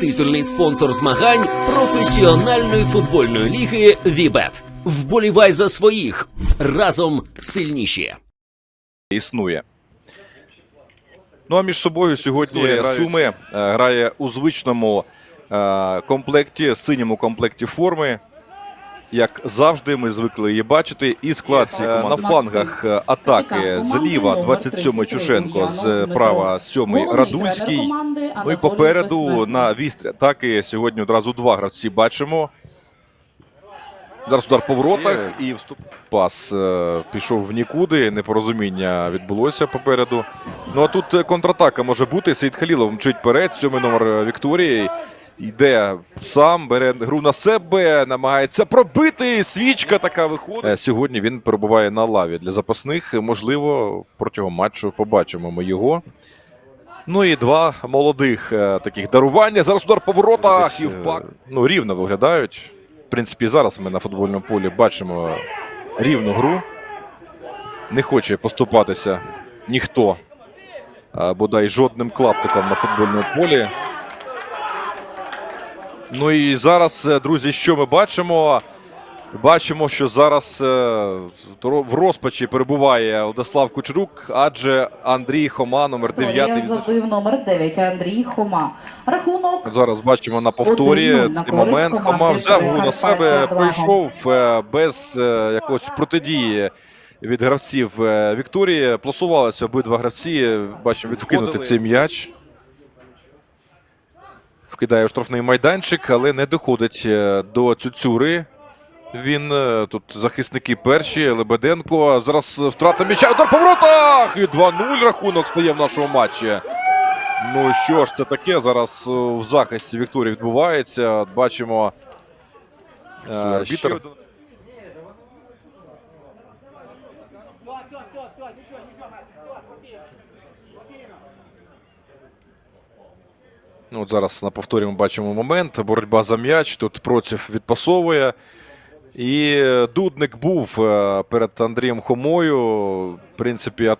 Титульний спонсор змагань професіональної футбольної ліги Вібет. Вболівай за своїх разом сильніші. існує. Ну а між собою сьогодні. Суми е, грає у звичному е, комплекті, синьому комплекті форми. Як завжди, ми звикли її бачити. І склад цієї Е, команди. на флангах е, атаки зліва 27-й Чушенко, 33 з права Дмитро. 7-й Радульський. Ну і попереду на вістрі атаки сьогодні одразу два гравці бачимо. Зараз удар по воротах і вступ. Пас е, пішов в нікуди. Непорозуміння відбулося попереду. Ну а тут е, контратака може бути. Сейд Халілов мчить перед. Сьомий номер е, Вікторії. Йде сам, бере гру на себе, намагається пробити. Свічка така виходить. Е, Сьогодні він перебуває на лаві для запасних. Можливо, протягом матчу побачимо ми його. Ну і два молодих е, таких дарування. Зараз удар по воротах і в пак. Ну, рівно виглядають. В принципі, зараз ми на футбольному полі бачимо рівну гру. Не хоче поступатися ніхто, бодай жодним клаптиком на футбольному полі. Ну і зараз, е, друзі, що ми бачимо? Бачимо, що зараз е, в розпачі перебуває Владислав Кучерук, адже Андрій Хома, номер 9 Вікторія забив номер 9 Андрій Хома. Рахунок Зараз бачимо на повторі на цей момент. Хома взяв гру на себе, Благо. пройшов е, без якогось протидії від гравців Вікторії. Пласувалися обидва гравці. Бачимо, відкинути цей м'яч. Вкидає у штрафний майданчик, але не доходить е, до Цюцюри. Він е, тут захисники перші. Лебеденко. Зараз втрата м'яча. Удар по воротах! І 2-0 рахунок стає в нашому матчі. Ну що ж це таке? Зараз в захисті Вікторії відбувається. От Бачимо. е, Арбітр. Ну, от зараз на повторі ми бачимо момент. Боротьба за м'яч. Тут Проців відпасовує. І е, Дудник був е, перед Андрієм Хомою. В принципі, а-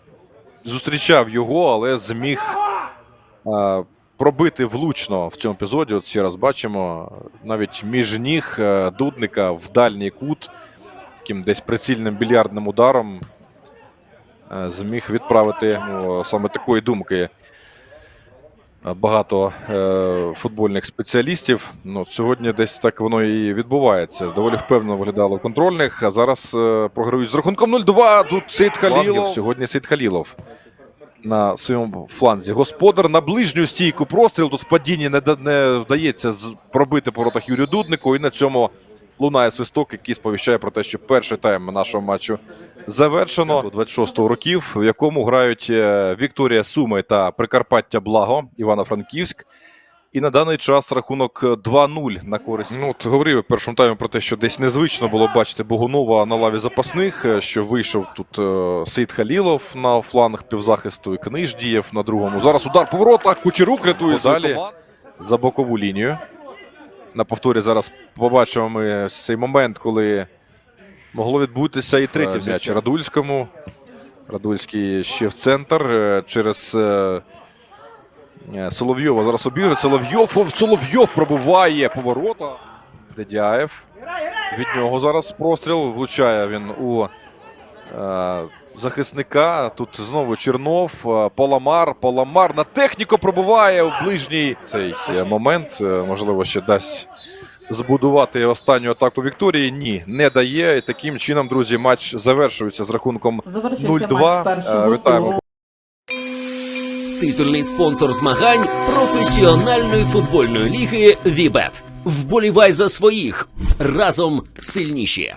зустрічав його, але зміг е, пробити влучно в цьому епізоді. От ще раз бачимо. Навіть між ніг Дудника в дальній кут, таким десь прицільним більярдним ударом зміг відправити саме такої думки багато е, футбольних спеціалістів. Ну, сьогодні десь так воно і відбувається. Доволі впевнено виглядало контрольних, а зараз е, програють з рахунком 0-2. Тут Сейд Халілов. Сьогодні Сейд Халілов на своєму фланзі. Господар на ближню стійку простріл. Тут з падіння не, не вдається пробити по воротах Юрію Дуднику. І на цьому лунає свисток, який сповіщає про те, що перший тайм нашого матчу завершено. 26-го років, в якому грають е, Вікторія Суми та Прикарпаття Благо Івано-Франківськ. І на даний час рахунок 2-0 на користь. Ну, от говорив у першому таймі про те, що десь незвично було бачити Богунова на лаві запасних, е, що вийшов тут е, Сейд Халілов на фланг півзахисту і Книж діяв на другому. Зараз удар по воротах, Кучерук рятує далі за бокову лінію. На повторі зараз побачимо ми цей момент, коли могло відбутися і третє м'яч Радульському. Радульський ще в центр е, через е, е, Соловйова. Зараз обігрує. Соловйов. Соловйов пробуває поворота. Дедяєв. Від нього зараз простріл. Влучає він у е, захисника. Тут знову Чернов. е, Паламар. Паламар на техніку пробуває в ближній цей е, момент. Е, Можливо, ще дасть збудувати останню атаку Вікторії. Ні, не дає. І таким чином, друзі, матч завершується з рахунком 0-2. матч першого Е, Вітаємо. Титульний спонсор змагань професіональної футбольної ліги Вібет. Вболівай за своїх разом сильніші.